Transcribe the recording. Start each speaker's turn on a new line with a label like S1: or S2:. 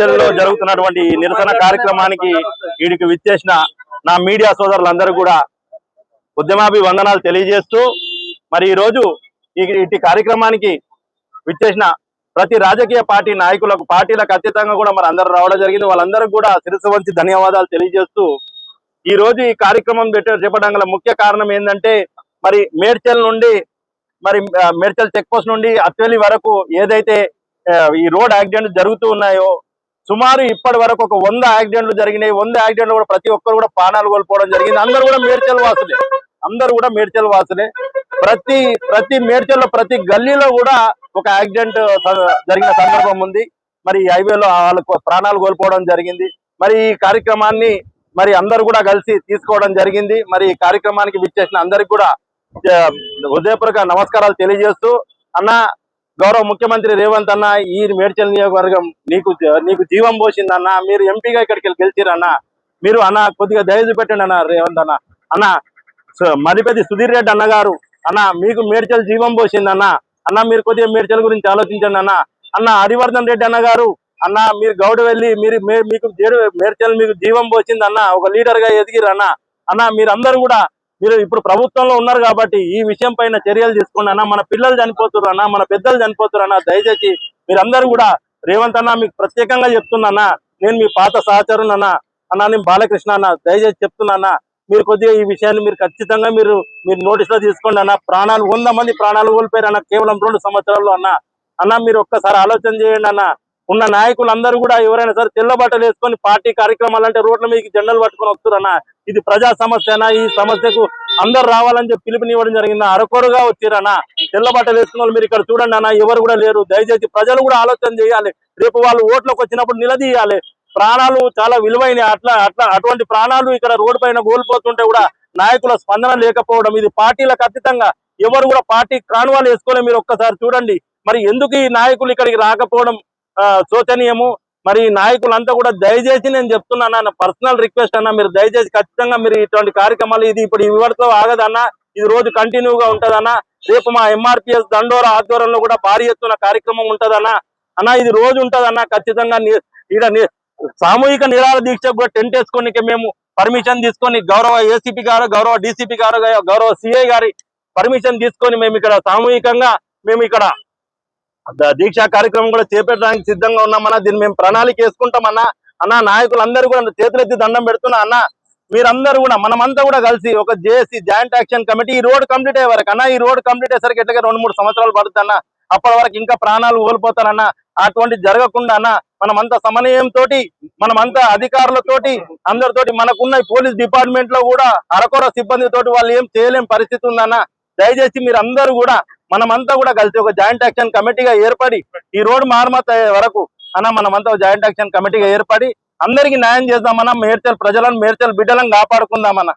S1: మేడ్చల్లో జరుగుతున్నటువంటి నిరసన కార్యక్రమానికి వీడికి విచ్చేసిన నా మీడియా సోదరులందరూ కూడా ఉద్యమాభివందనాలు తెలియజేస్తూ మరి ఈ రోజు ఈ ఇటు కార్యక్రమానికి విచ్చేసిన ప్రతి రాజకీయ పార్టీ నాయకులకు పార్టీలకు అతీతంగా కూడా మరి అందరూ రావడం జరిగింది. వాళ్ళందరూ కూడా శిరస్సు వంచి ధన్యవాదాలు తెలియజేస్తూ ఈ రోజు ఈ కార్యక్రమం పెట్టే గల ముఖ్య కారణం ఏంటంటే మరి మేడ్చల్ నుండి మరి మేడ్చల్ చెక్ పోస్ట్ నుండి అత్వెలి వరకు ఏదైతే ఈ రోడ్ యాక్సిడెంట్ జరుగుతూ ఉన్నాయో సుమారు ఇప్పటి వరకు ఒక వంద యాక్సిడెంట్లు జరిగినాయి. వంద యాక్సిడెంట్లు కూడా ప్రతి ఒక్కరు కూడా ప్రాణాలు కోల్పోవడం జరిగింది. అందరు కూడా మేడ్చల్ వాసులే. అందరు కూడా మేడ్చల్ వాసులే. ప్రతి ప్రతి మేడ్చల్లో ప్రతి గల్లీలో కూడా ఒక యాక్సిడెంట్ జరిగిన సందర్భం ఉంది. మరి హైవేలో వాళ్ళకు ప్రాణాలు కోల్పోవడం జరిగింది. మరి ఈ కార్యక్రమాన్ని మరి అందరు కూడా కలిసి తీసుకోవడం జరిగింది. మరి ఈ కార్యక్రమానికి విచ్చేసిన అందరికి కూడా హృదయపూర్వక నమస్కారాలు తెలియజేస్తూ అన్న గౌరవ ముఖ్యమంత్రి రేవంత్ అన్న ఈ మేడ్చల్ నియోజకవర్గం నీకు నీకు జీవం పోసింది అన్న మీరు ఎంపీగా ఇక్కడికి వెళ్ళి గెలిచిరన్న మీరు అన్న కొద్దిగా దయచు పెట్టండి అన్న రేవంత్ అన్న. అన్న మరిపెద్ది సుధీర్ రెడ్డి అన్న గారు అన్న మీకు మేడ్చల్ జీవం పోసింది అన్న అన్న మీరు కొద్దిగా మేడ్చల్ గురించి ఆలోచించండి అన్న. అన్న హరివర్ధన్ రెడ్డి అన్న గారు అన్న మీరు గౌడ వెళ్ళి మీరు మే- మీకు మేడ్చల్ మీకు జీవం పోసింది అన్న ఒక లీడర్గా ఎదిగిరు అన్న అన్న మీరందరూ కూడా మీరు ఇప్పుడు ప్రభుత్వంలో ఉన్నారు కాబట్టి ఈ విషయం పైన చర్యలు తీసుకోండి అన్న మన పిల్లలు చనిపోతున్నారు అన్న మన పెద్దలు చనిపోతున్నారు అన్న దయచేసి మీరందరూ కూడా రేవంత్ అన్న మీకు ప్రత్యేకంగా చెప్తున్నానా నేను మీ పాత సహచరుని అన్న అన్న నేను బాలకృష్ణ అన్న దయచేసి చెప్తున్నానా మీరు కొద్దిగా ఈ విషయాన్ని మీరు ఖచ్చితంగా మీరు మీరు నోటీస్లో తీసుకోండి అన్న ప్రాణాలు వంద మంది ప్రాణాలు కోల్పోయారు అన్న కేవలం రెండు సంవత్సరాల్లో అన్న అన్న మీరు ఒక్కసారి ఆలోచన చేయండి అన్న ఉన్న నాయకులందరూ కూడా ఎవరైనా సరే తెల్ల బట్టలు వేసుకొని పార్టీ కార్యక్రమాలు అంటే రోడ్ల మీకు జెండలు పట్టుకొని వస్తురన్న ఇది ప్రజా సమస్యనా? ఈ సమస్యకు అందరు రావాలని చెప్పి పిలుపునివ్వడం జరిగింది. అరకొరగా వచ్చిరన్న తెల్ల బట్టలు వేసుకున్న వాళ్ళు మీరు ఇక్కడ చూడండి అన్న ఎవరు కూడా లేరు. దయచేసి ప్రజలు కూడా ఆలోచన చేయాలి. రేపు వాళ్ళు ఓట్లకు వచ్చినప్పుడు నిలదీయాలి. ప్రాణాలు చాలా విలువైన అట్లా అట్లా అటువంటి ప్రాణాలు ఇక్కడ రోడ్డు పైన కోల్పోతుంటే కూడా నాయకుల స్పందన లేకపోవడం ఇది పార్టీలకు అతీతంగా ఎవరు కూడా పార్టీ క్రాణవాలు వేసుకోలే మీరు ఒక్కసారి చూడండి. మరి ఎందుకు ఈ నాయకులు ఇక్కడికి రాకపోవడం? శోచనీయము. మరి ఈ నాయకులంతా కూడా దయచేసి నేను చెప్తున్నాను అన్న పర్సనల్ రిక్వెస్ట్ అన్న మీరు దయచేసి ఖచ్చితంగా మీరు ఇటువంటి కార్యక్రమాలు ఇది ఇప్పుడు ఇవ్వడితో ఆగదన్న ఇది రోజు కంటిన్యూగా ఉంటదన్న రేపు మా ఎంఆర్పిఎస్ దండోరా ఆధ్వర్యంలో కూడా భారీ ఎత్తున కార్యక్రమం ఉంటదన్న అన్న. ఇది రోజు ఉంటదన్న ఖచ్చితంగా ఇక్కడ సామూహిక నిరాహార దీక్ష కూడా టెంట్ వేసుకొని మేము పర్మిషన్ తీసుకొని గౌరవ ఏసీపీ గారు గౌరవ డీసీపీ గారు గౌరవ సిఐ గారి పర్మిషన్ తీసుకొని మేము ఇక్కడ సామూహికంగా మేము ఇక్కడ దీక్షా కార్యక్రమం కూడా చేపట్టడానికి సిద్ధంగా ఉన్నామన్నా దీన్ని మేము ప్రణాళిక వేసుకుంటామన్నా అన్న. నాయకులందరూ కూడా చేతులెత్తి దండం పెడుతున్నా అన్న. మీరందరూ కూడా మనమంతా కూడా కలిసి ఒక జేఏసీ జాయింట్ యాక్షన్ కమిటీ ఈ రోడ్ కంప్లీట్ అయ్యే వరకు అన్న ఈ రోడ్ కంప్లీట్ అయ్యేసరికి ఎట్లాగే రెండు మూడు సంవత్సరాలు పడుతున్నా అప్పటి వరకు ఇంకా ప్రాణాలు ఓలిపోతానన్న అటువంటి జరగకుండా అన్న మనమంతా సమన్వయంతో మనమంతా అధికారులతోటి అందరితోటి మనకున్న పోలీస్ డిపార్ట్మెంట్లో కూడా అరకొర సిబ్బందితోటి వాళ్ళు ఏం చేయలేం పరిస్థితి ఉందన్న. దయచేసి మీరు అందరూ కూడా మనమంతా కూడా కలిసి ఒక జాయింట్ యాక్షన్ కమిటీగా ఏర్పడి ఈ రోడ్ మార్మత అయ్యే వరకు అన్న మనమంతా ఒక జాయింట్ యాక్షన్ కమిటీగా ఏర్పడి అందరికీ న్యాయం చేద్దామన్నా మేడ్చల్ ప్రజలను మేడ్చల్ బిడ్డలను కాపాడుకుందామన్నా